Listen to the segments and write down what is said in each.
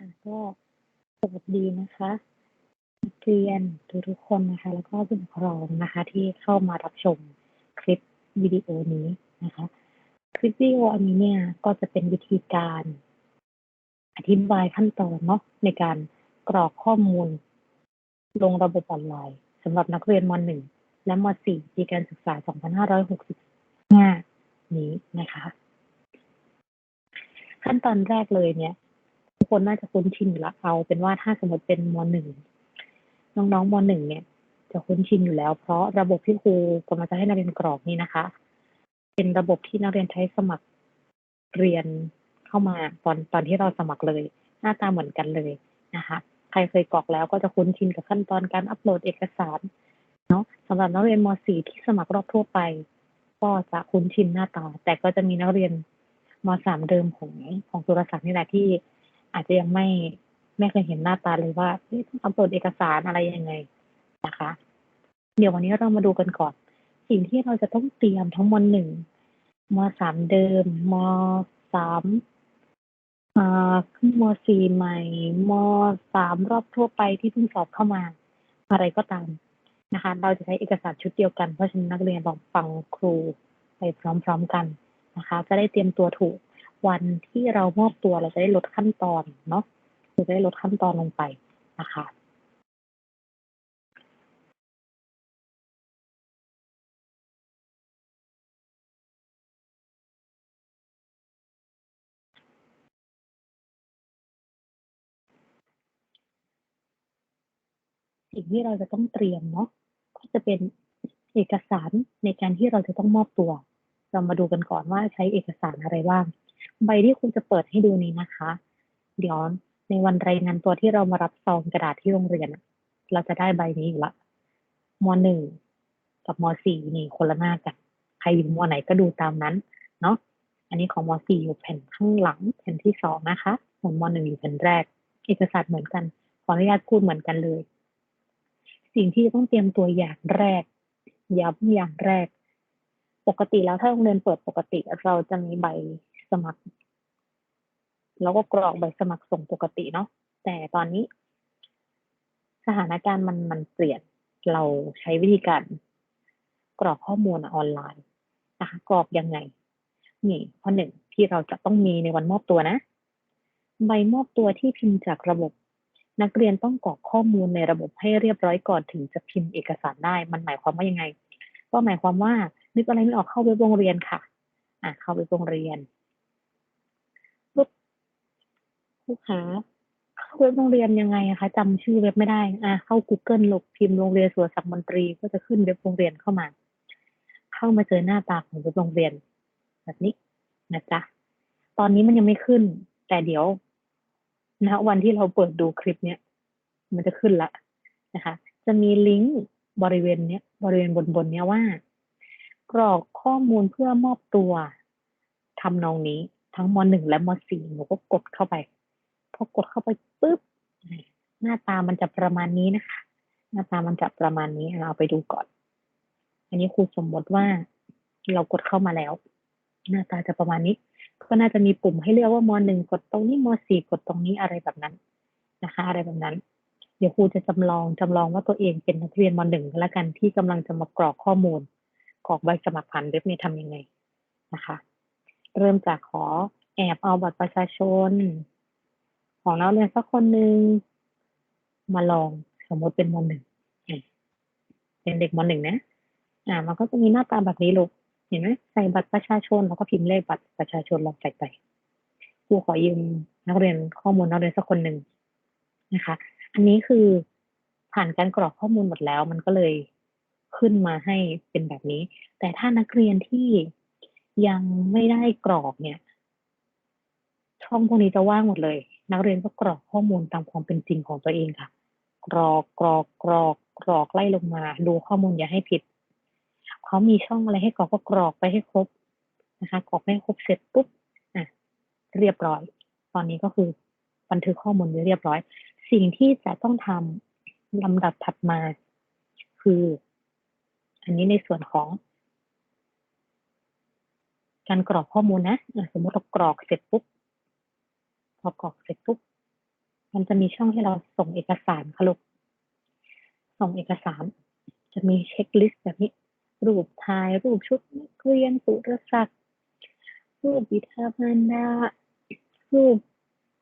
ค่ะ ก็สวัสดีนะคะนักเรียนทุกๆคนนะคะ แล้วก็ผู้ปกครองนะคะ ที่เข้ามารับชมคลิปวิดีโอนี้นะคะ คลิปวิดีโออันนี้เนี่ยก็จะเป็นวิธีการอธิบายขั้นตอนเนาะในการกรอกข้อมูล ลงระบบออนไลน์สำหรับนักเรียนม .1 และม .4 ปีการศึกษา 2565 นี้นะคะ ขั้นตอนแรกเลยเนี่ย คนน่าจะคุ้นชินอยู่แล้วเอาเป็นว่าถ้าสมมติเป็นม .1 น้องๆม .1 เนี่ย จะคุ้นชินอยู่แล้ว เพราะระบบที่ครูกำลังจะให้นักเรียนกรอกนี่นะคะ เป็นระบบที่นักเรียนใช้สมัครเรียนเข้ามาตอนตอนที่เราสมัครเลย หน้าตาเหมือนกันเลยนะคะใครเคยกรอกแล้วก็จะคุ้นชินกับขั้นตอนการอัปโหลดเอกสารเนาะสำหรับนักเรียนม .4 ที่สมัครรอบทั่วไป ก็จะคุ้นชินหน้าตา แต่ก็จะมีนักเรียนม .3 เดิมของของสุรศักดิ์นี่แหละที่ อาจจะยังไม่ไม่เคยเห็นหน้าตาเลยว่าต้องอัปโหลดเอกสารอะไรยังไงนะคะ เดี๋ยววันนี้เรามาดูกันก่อน สิ่งที่เราจะต้องเตรียมทั้งมหนึ่งมสามเดิมมสามอ่าขึ้นมสี่ใหม่มสามรอบทั่วไปที่เพิ่งสอบเข้ามา อะไรก็ตามนะคะ เราจะใช้เอกสารชุดเดียวกัน เพราะฉะนั้นนักเรียนลองฟังครูไปพร้อมๆกันนะคะ จะได้เตรียมตัวถูก วันที่เรามอบตัวเราจะได้ลดขั้นตอนเนาะเราจะได้ลดขั้นตอนลงไปนะคะสิ่งที่เราจะต้องเตรียมเนาะก็จะเป็นเอกสารในการที่เราจะต้องมอบตัว เรามาดูกันก่อนว่าใช้เอกสารอะไรบ้าง ใบที่คุณจะเปิดให้ดูนี้นะคะ เดี๋ยวในวันรายงานตัวที่เรามารับซองกระดาษที่โรงเรียน เราจะได้ใบนี้อยู่ละมหนึ่งกับมสี่นี่คนละหน้ากัน ใครอยู่มไหนก็ดูตามนั้น เนาะอันนี้ของมสี่อยู่แผ่นข้างหลังแผ่นที่สองนะคะส่วนมหนึ่งอยู่แผ่นแรก เอกสารเหมือนกัน ขออนุญาตพูดเหมือนกันเลย สิ่งที่ต้องเตรียมตัวอย่างแรก ย้ำอย่างแรก ปกติแล้วถ้าโรงเรียนเปิดปกติ เราจะมีใบสมัคร แล้วก็กรอกใบสมัครส่งปกติเนาะแต่ตอนนี้ สถานการณ์มันมันเปลี่ยนเราใช้วิธีการกรอกข้อมูลออนไลน์นะคะกรอกยังไง นี่ข้อหนึ่งที่เราจะต้องมีในวันมอบตัวนะ ใบมอบตัวที่พิมพ์จากระบบ นักเรียนต้องกรอกข้อมูลในระบบให้เรียบร้อยก่อนถึงจะพิมพ์เอกสารได้ มันหมายความว่ายังไง ก็หมายความว่านึกอะไรไม่ออกเข้าเว็บโรงเรียนค่ะ อะเข้าเว็บโรงเรียนปุ๊บ ลูกค้าเข้าเว็บโรงเรียนยังไงอะคะจำชื่อเว็บไม่ได้อะเข้า Google ลกพิมพ์โรงเรียนสุรศักดิ์มนตรีก็จะขึ้นเว็บโรงเรียนเข้ามา เข้ามาเจอหน้าตาของเว็บโรงเรียน แบบนี้นะจ๊ะตอนนี้มันยังไม่ขึ้น แต่เดี๋ยวณวันที่เราเปิดดูคลิปเนี้ยมันจะขึ้นละนะคะ จะมีลิงก์บริเวณเนี้ยบริเวณบนบนเนี้ยว่า กรอกข้อมูลเพื่อมอบตัวทำนองนี้ทั้งมหนึ่งและมสี่หนูก็กดเข้าไป พอกดเข้าไปปุ๊บหน้าตามันจะประมาณนี้นะคะ หน้าตามันจะประมาณนี้เราไปดูก่อน อันนี้ครูสมมติว่าเรากดเข้ามาแล้ว หน้าตาจะประมาณนี้ ก็น่าจะมีปุ่มให้เลือกว่ามหนึ่งกดตรงนี้มสี่กดตรงนี้อะไรแบบนั้นนะคะ อะไรแบบนั้น เดี๋ยวครูจะจำลองจำลองว่าตัวเองเป็นนักเรียนมหนึ่งแล้วกันที่กำลังจะมากรอกข้อมูลกรอกใบสมัครผ่านเว็บนี้ทำยังไงนะคะ เริ่มจากขอแอบเอาบัตรประชาชน ของนักเรียนสักคนหนึ่งมาลองสมมติเป็นมหนึ่งเป็นเด็กมหนึ่งนะ อ่า มันก็จะมีหน้าตาแบบนี้ลูกเห็นไหมใส่บัตรประชาชนแล้วก็พิมพ์เลขบัตรประชาชนลองใส่ไปครูขอยืมนักเรียนข้อมูลนักเรียนสักคนหนึ่งนะคะ อันนี้คือผ่านการกรอกข้อมูลหมดแล้ว มันก็เลยขึ้นมาให้เป็นแบบนี้ แต่ถ้านักเรียนที่ยังไม่ได้กรอกเนี่ย ช่องพวกนี้จะว่างหมดเลย นักเรียนก็กรอกข้อมูลตามความเป็นจริงของตัวเองค่ะ กรอกกรอกกรอกกรอกไล่ลงมา ดูข้อมูลอย่าให้ผิด เขามีช่องอะไรให้กรอกก็กรอกไปให้ครบนะคะ กรอกให้ครบเสร็จปุ๊บอะเรียบร้อย ตอนนี้ก็คือบันทึกข้อมูลไว้เรียบร้อย สิ่งที่จะต้องทำลำดับถัดมา คือ อันนี้ในส่วนของ การกรอกข้อมูลนะ สมมติเรากรอกเสร็จปุ๊บ พอกรอกเสร็จปุ๊บมันจะมีช่องให้เราส่งเอกสารค่ะลูกส่งเอกสาร จะมีเช็คลิสต์แบบนี้ รูปถ่าย รูปชุดนักเรียนสุรศักดิ์รูปบิดามารดารูป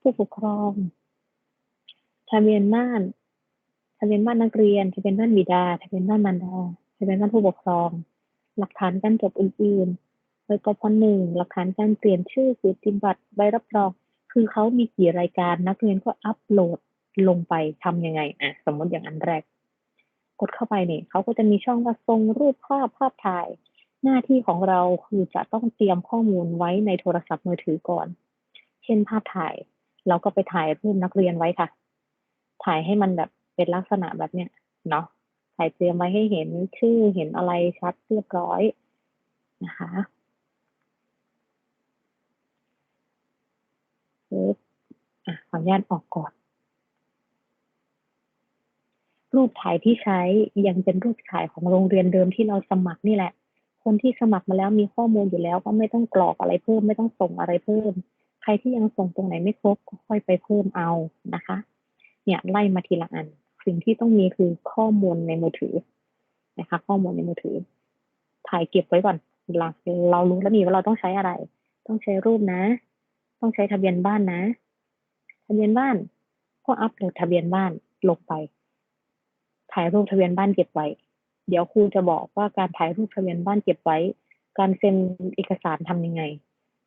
ผู้ปกครอง ทะเบียนบ้าน ทะเบียนบ้านนักเรียน ทะเบียนบ้านบิดา ทะเบียนบ้านมารดา ทะเบียนบ้านผู้ปกครอง หลักฐานการจบอื่นๆใบกพหนึ่งหลักฐานการเปลี่ยนชื่อสูติบัตรใบรับรอง คือเขามีกี่รายการนักเรียนก็อัปโหลดลงไปทำยังไงอะสมมติอย่างอันแรก กดเข้าไปเนี่ยเขาก็จะมีช่องว่าทรงรูปภาพภาพถ่าย หน้าที่ของเราคือจะต้องเตรียมข้อมูลไว้ในโทรศัพท์มือถือก่อน เช่นภาพถ่าย เราก็ไปถ่ายรูปนักเรียนไว้ค่ะ ถ่ายให้มันแบบเป็นลักษณะแบบเนี้ยเนาะถ่ายเตรียมไว้ให้เห็นชื่อเห็นอะไรชัดเรียบร้อยนะคะ ปึ๊บอะขออนุญาตออกก่อน รูปถ่ายที่ใช้ยังเป็นรูปถ่ายของโรงเรียนเดิมที่เราสมัครนี่แหละ คนที่สมัครมาแล้วมีข้อมูลอยู่แล้วก็ไม่ต้องกรอกอะไรเพิ่ม ไม่ต้องส่งอะไรเพิ่ม ใครที่ยังส่งตรงไหนไม่ครบก็ค่อยไปเพิ่มเอานะคะ เนี่ยไล่มาทีละอัน สิ่งที่ต้องมีคือข้อมูลในมือถือนะคะ ข้อมูลในมือถือ ถ่ายเก็บไว้ก่อนเราเรารู้แล้วนี่ว่าเราต้องใช้อะไร ต้องใช้รูปนะ ต้องใช้ทะเบียนบ้านนะ ทะเบียนบ้าน ก็อัปโหลดทะเบียนบ้านลงไป ถ่ายรูปทะเบียนบ้านเก็บไว้ เดี๋ยวครูจะบอกว่าการถ่ายรูปทะเบียนบ้านเก็บไว้ การเซ็นเอกสารทำยังไง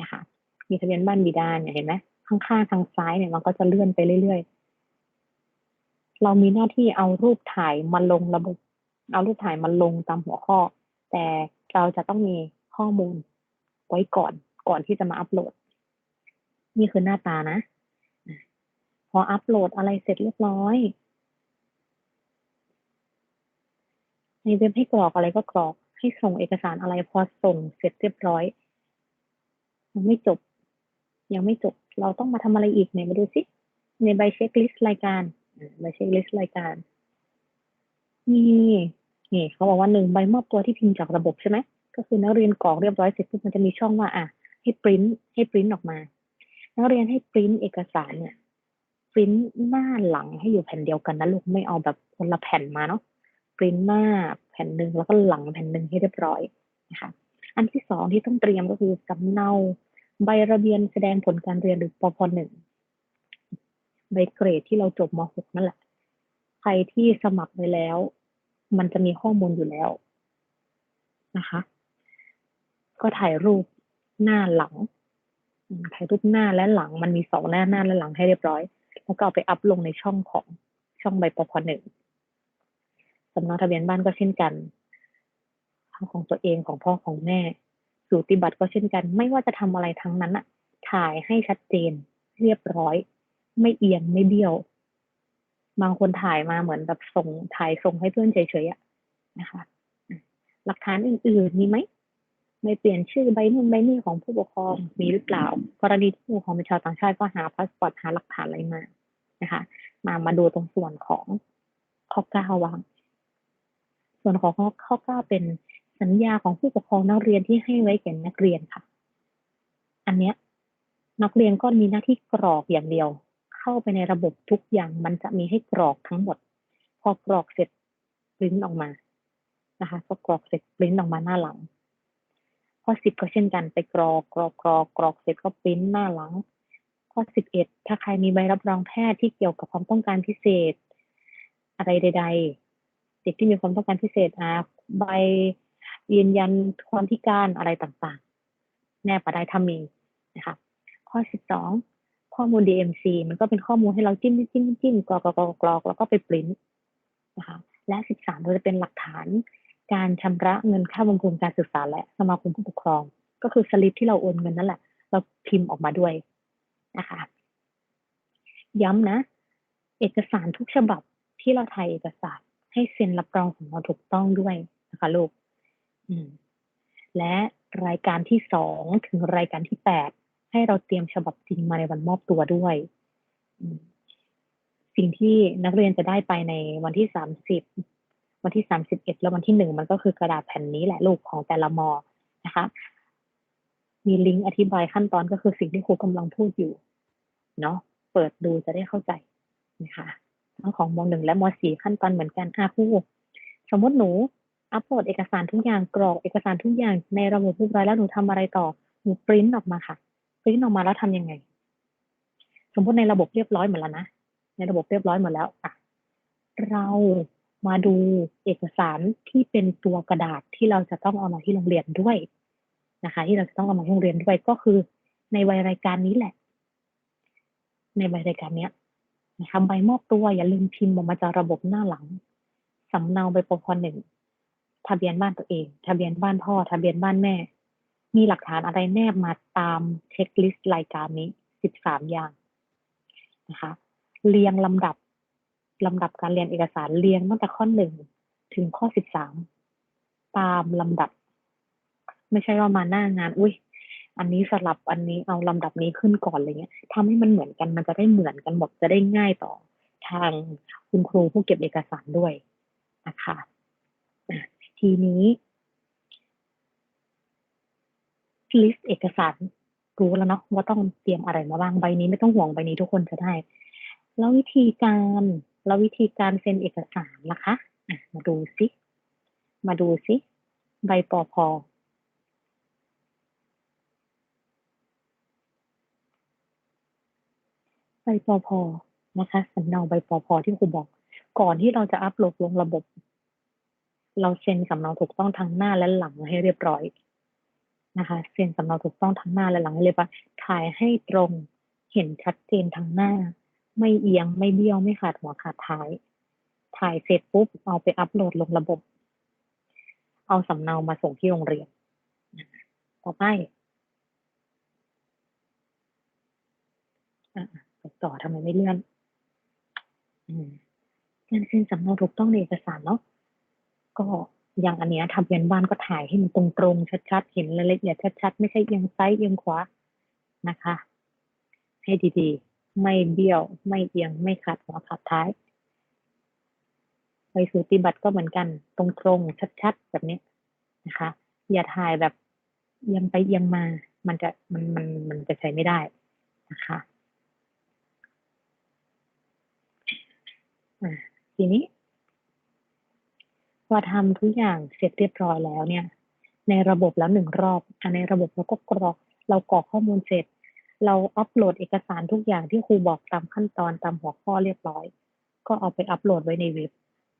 นะคะ มีทะเบียนบ้านบิดาเนี่ยเห็นไหมข้างๆทางซ้ายเนี่ยมันก็จะเลื่อนไปเรื่อยๆ เรามีหน้าที่เอารูปถ่ายมาลงระบบ เอารูปถ่ายมาลงตามหัวข้อ แต่เราจะต้องมีข้อมูลไว้ก่อนก่อนที่จะมาอัปโหลด นี่คือหน้าตานะ พออัปโหลดอะไรเสร็จเรียบร้อย ในเว็บให้กรอกอะไรก็กรอกให้ส่งเอกสารอะไรพอส่งเสร็จเรียบร้อยยังไม่จบ ยังไม่จบ เราต้องมาทำอะไรอีกเนี่ยมาดูสิในใบเช็คลิสต์รายการใบเช็คลิสต์รายการนี่นี่เขาบอกว่าหนึ่งใบมอบตัวที่พิมพ์จากระบบใช่ไหมก็คือนักเรียนกรอกเรียบร้อยเสร็จปุ๊บมันจะมีช่องว่า อะ ให้ปริ้นให้ปริ้นออกมา นักเรียนให้ปริ้นเอกสารเนี่ยปริ้นหน้าหลังให้อยู่แผ่นเดียวกันนะลูกไม่เอาแบบคนละแผ่นมาเนาะปริ้นหน้าแผ่นหนึ่งแล้วก็หลังแผ่นหนึ่งให้เรียบร้อยนะคะอันที่สองที่ต้องเตรียมก็คือสำเนาใบระเบียนแสดงผลการเรียนหรือปพหนึ่งใบเกรดที่เราจบม .6 นั่นแหละ ใครที่สมัครไปแล้ว มันจะมีข้อมูลอยู่แล้วนะคะ ก็ถ่ายรูปหน้าหลัง ถ่ายรูปหน้าและหลังมันมีสองหน้าหน้าและหลังให้เรียบร้อย แล้วก็เอาไปอัพลงในช่องของช่องใบปพหนึ่งสำเนาทะเบียนบ้านก็เช่นกันของตัวเองของพ่อของแม่สูติบัตรก็เช่นกัน ไม่ว่าจะทำอะไรทั้งนั้นอะถ่ายให้ชัดเจน เรียบร้อย ไม่เอียงไม่เบี้ยว บางคนถ่ายมาเหมือนแบบส่งถ่ายส่งให้เพื่อนเฉยๆอะนะคะ หลักฐานอื่นๆมีไหม ไม่เปลี่ยนชื่อใบนู่นใบนี่ของผู้ปกครองมีหรือเปล่า กรณีที่ผู้ปกครองเป็นชาวต่างชาติก็หาพาสปอร์ตหาหลักฐานอะไรมานะคะ มามาดูตรงส่วนของข้อเก้าวางส่วนของข้อข้อเก้าเป็นสัญญาของผู้ปกครองนักเรียนที่ให้ไว้แก่นักเรียนค่ะ อันเนี้ยนักเรียนก็มีหน้าที่กรอกอย่างเดียว เข้าไปในระบบทุกอย่างมันจะมีให้กรอกทั้งหมด พอกรอกเสร็จปริ้นออกมานะคะพอกรอกเสร็จปริ้นออกมาหน้าหลัง ข้อสิบก็เช่นกันไปกรอกกรอกกรอกกรอกเสร็จก็ปริ้นหน้าหลัง ข้อสิบเอ็ดถ้าใครมีใบรับรองแพทย์ที่เกี่ยวกับความต้องการพิเศษ อะไรใด ๆ เด็กที่มีความต้องการพิเศษอ่าใบยืนยันความพิการอะไรต่างๆ แนบมาได้ถ้ามีนะคะข้อสิบสองข้อมูล DMC มันก็เป็นข้อมูลให้เราจิ้มจิ้มจิ้มกรอกกรอกกรอกแล้วก็ไปปริ้นนะคะและสิบสามเราจะเป็นหลักฐาน การชำระเงินค่าบำรุงการศึกษาและสมาคมผู้ปกครอง ก็คือสลิปที่เราโอนเงินนั่นแหละ เราพิมพ์ออกมาด้วยนะคะ ย้ำนะ เอกสารทุกฉบับที่เราถ่ายเอกสารให้เซ็นรับรองของเราถูกต้องด้วยนะคะลูกและรายการที่สองถึงรายการที่แปดให้เราเตรียมฉบับจริงมาในวันมอบตัวด้วยสิ่งที่นักเรียนจะได้ไปในวันที่สามสิบ วันที่สามสิบเอ็ดแล้ววันที่หนึ่งมันก็คือกระดาษแผ่นนี้แหละลูกของแต่ละมอนะคะ มีลิงก์อธิบายขั้นตอนก็คือสิ่งที่ครูกำลังพูดอยู่เนาะเปิดดูจะได้เข้าใจนะคะทั้งของมหนึ่งและมสี่ขั้นตอนเหมือนกันอาคูสมมติหนูอัปโหลดเอกสารทุกอย่างกรอกเอกสารทุกอย่างในระบบเรียบร้อยแล้วหนูทำอะไรต่อหนูปริ้นออกมาค่ะปริ้นออกมาแล้วทํำยังไง สมมติในระบบเรียบร้อยหมดแล้วนะในระบบเรียบร้อยหมดแล้วอะเรา มาดูเอกสารที่เป็นตัวกระดาษที่เราจะต้องเอามาที่โรงเรียนด้วยนะคะ ที่เราจะต้องเอามาที่โรงเรียนด้วยก็คือ ในใบรายการนี้แหละ ในใบรายการเนี้ยนะคะใบมอบตัวอย่าลืมพิมพ์ออกมาจากระบบหน้าหลังสำเนาใบปกหนึ่งทะเบียนบ้านตัวเอง ทะเบียนบ้านพ่อ ทะเบียนบ้านแม่ มีหลักฐานอะไรแนบมาตามเช็คลิสต์รายการนี้สิบสามอย่างนะคะ เรียงลำดับ ลำดับการเรียนเอกสารเรียงตั้งแต่ข้อหนึ่งถึงข้อสิบสามตามลำดับ ไม่ใช่ว่ามาหน้างาน อุ้ยอันนี้สลับอันนี้เอาลำดับนี้ขึ้นก่อนอะไรเงี้ยทำให้มันเหมือนกันมันจะได้เหมือนกันหมดจะได้ง่ายต่อทางคุณครูผู้เก็บเอกสารด้วยนะคะทีนี้ลิสต์เอกสารรู้แล้วเนาะว่าต้องเตรียมอะไรมาบ้างใบนี้ไม่ต้องห่วงใบนี้ทุกคนจะได้ แล้ววิธีการ แล้ววิธีการเซ็นเอกสารนะคะะมาดูซิ มาดูซิ ใบปอพอใบปอพอนะคะสำเนาใบปอพอที่ครูบอก ก่อนที่เราจะอัปโหลดลงระบบ เราเซ็นสำเนาถูกต้องทั้งหน้าและหลังให้เรียบร้อยนะคะเซ็นสำเนาถูกต้องทั้งหน้าและหลังให้เรียบร้อยถ่ายให้ตรงเห็นชัดเจนทั้งหน้า ไม่เอียงไม่เบี้ยวไม่ขาดหัวขาดท้าย ถ่ายเสร็จปุ๊บเอาไปอัปโหลดลงระบบ เอาสำเนามาส่งที่โรงเรียน ต่อไปต่อทำไมไม่เลื่อนการเซ็นสำเนาถูกต้องในเอกสารเนาะก็อย่างอันเนี้ยทะเบียนบ้านก็ถ่ายให้มันตรงๆชัดๆ เห็นรายละเอียดชัดๆ ไม่ใช่เอียงซ้ายเอียงขวานะคะ ให้ดีๆ ไม่เบี้ยว ไม่เอียง ไม่ขาดหัวขาดท้ายใบสูติบัตรก็เหมือนกัน ตรงๆชัด ๆ แบบนี้นะคะ อย่าถ่ายแบบเอียงไปเอียงมา มันจะมันมันมันจะใช้ไม่ได้นะคะทีนี้พอทำทุกอย่างเสร็จเรียบร้อยแล้วเนี่ย ในระบบแล้วหนึ่งรอบอในระบบเราก็กรอก เรากรอกข้อมูลเสร็จ เราอัปโหลดเอกสารทุกอย่างที่ครูบอกตามขั้นตอนตามหัวข้อเรียบร้อย ก็เอาไปอัปโหลดไว้ในเว็บ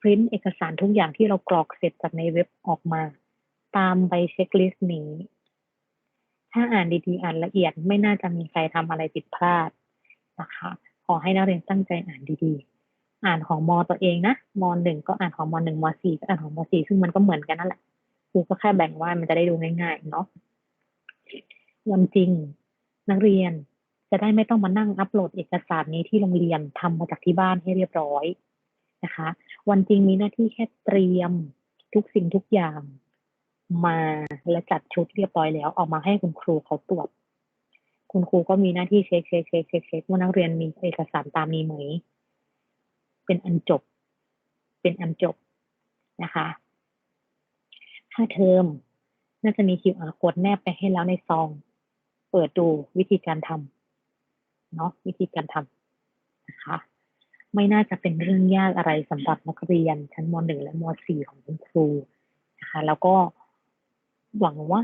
พิมพ์เอกสารทุกอย่างที่เรากรอกเสร็จจากในเว็บออกมา ตามใบเช็คลิสต์นี้ ถ้าอ่านดีๆ อ่านละเอียดไม่น่าจะมีใครทำอะไรผิดพลาดนะคะ ขอให้นักเรียนตั้งใจอ่านดีๆ อ่านของมอตัวเองนะมหนึ่งก็อ่านของมหนึ่งมสี่ก็อ่านของมสี่ซึ่งมันก็เหมือนกันนั่นแหละครูก็แค่แบ่งว่ามันจะได้ดูง่ายๆเนาะวันจริง นักเรียนจะได้ไม่ต้องมานั่งอัปโหลดเอกสารนี้ที่โรงเรียนทำมาจากที่บ้านให้เรียบร้อยนะคะ วันจริงมีหน้าที่แค่เตรียมทุกสิ่งทุกอย่างมาและจัดชุดเรียบร้อยแล้ว ออกมาให้คุณครูเขาตรวจคุณครูก็มีหน้าที่เช็คเช็คเช็คเช็คเช็คว่านักเรียนมีเอกสารตามนี้ไหม เป็นอันจบ เป็นอันจบนะคะถ้าเทอมน่าจะมี QR code แนบไปให้แล้วในซอง เปิดดูวิธีการทำเนาะวิธีการทำนะคะไม่น่าจะเป็นเรื่องยากอะไรสำหรับนักเรียนชั้นม .1 และม .4 ของคุณครูนะคะแล้วก็หวังว่า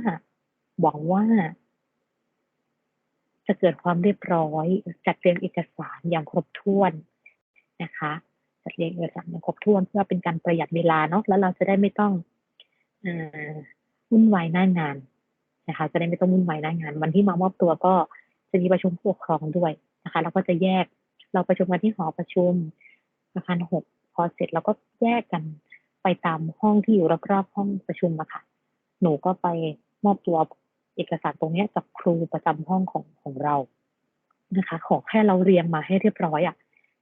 หวังว่า จะเกิดความเรียบร้อย จัดเตรียมเอกสารอย่างครบถ้วนนะคะจัดเรียงเอกสารอย่างครบถ้วนเพื่อเป็นการประหยัดเวลาเนาะแล้วเราจะได้ไม่ต้องวุ่นวายหน้างาน นะคะ จะได้ไม่ต้องวุ่นวายหน้างาน วันที่มามอบตัวก็จะมีประชุมผู้ปกครองด้วยนะคะแล้วก็จะแยกเราประชุมกันที่หอประชุมอาคารหกพอเสร็จเราก็แยกกันไปตามห้องที่อยู่รอบๆห้องประชุมอะค่ะ หนูก็ไปมอบตัวเอกสารตรงนี้กับครูประจำห้องของของเรานะคะ ขอแค่เราเรียงมาให้เรียบร้อยอะ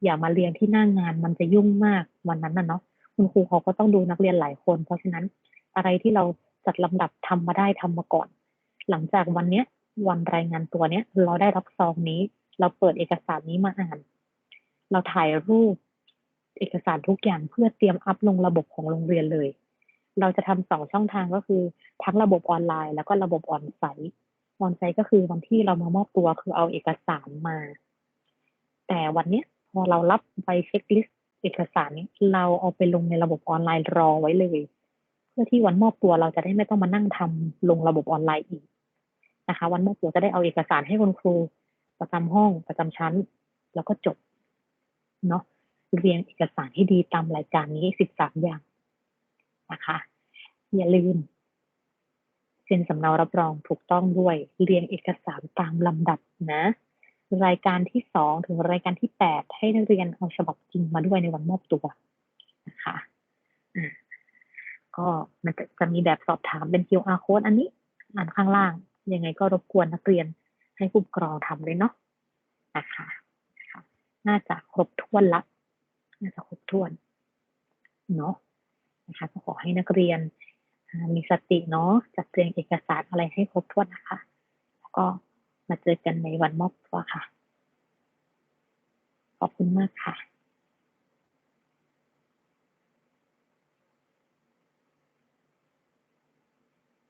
อย่ามาเรียนที่หน้างงานมันจะยุ่งมากวันนั้นน่ะเนาะคุณครูเขาก็ต้องดูนักเรียนหลายคน เพราะฉะนั้นอะไรที่เราจัดลำดับทำมาได้ทำมาก่อน หลังจากวันเนี้ย วันรายงานตัวเนี้ย เราได้รับซองนี้ เราเปิดเอกสารนี้มาอ่าน เราถ่ายรูปเอกสารทุกอย่างเพื่อเตรียมอัพลงระบบของโรงเรียนเลย เราจะทำสองช่องทางก็คือ ทั้งระบบออนไลน์ แล้วก็ระบบออนไซต์ออนไซต์ก็คือวันที่เรามามอบตัวคือเอาเอกสารมา แต่วันเนี้ยพอเรารับใบเช็คลิสต์เอกสารนี้เราเอาไปลงในระบบออนไลน์รอไว้เลย เพื่อที่วันมอบตัวเราจะได้ไม่ต้องมานั่งทำลงระบบออนไลน์อีก นะคะ วันมอบตัวจะได้เอาเอกสารให้คุณครู ประจำห้องประจำชั้น แล้วก็จบเนาะเรียงเอกสารให้ดีตามรายการนี้สิบสามอย่างนะคะ อย่าลืมเซ็นสำเนารับรองถูกต้องด้วย เรียงเอกสารตามลำดับนะ รายการที่สองถึงรายการที่แปดให้นักเรียนเอาฉบับจริงมาด้วยในวันมอบตัวนะคะอ่าก็มันจะจะมีแบบสอบถามเป็น QR code อันนี้อ่านข้างล่าง ยังไงก็รบกวนนักเรียนให้ผู้ปกครองทำเลยเนาะนะคะน่าจะครบถ้วนละ น่าจะครบถ้วนเนาะนะคะก็ขอให้นักเรียนมีสติเนาะจัดเตรียงเอกสารอะไรให้ครบถ้วนนะคะ แล้วก็มาเจอกันในวันมอบตัวค่ะ ขอบคุณมากค่ะ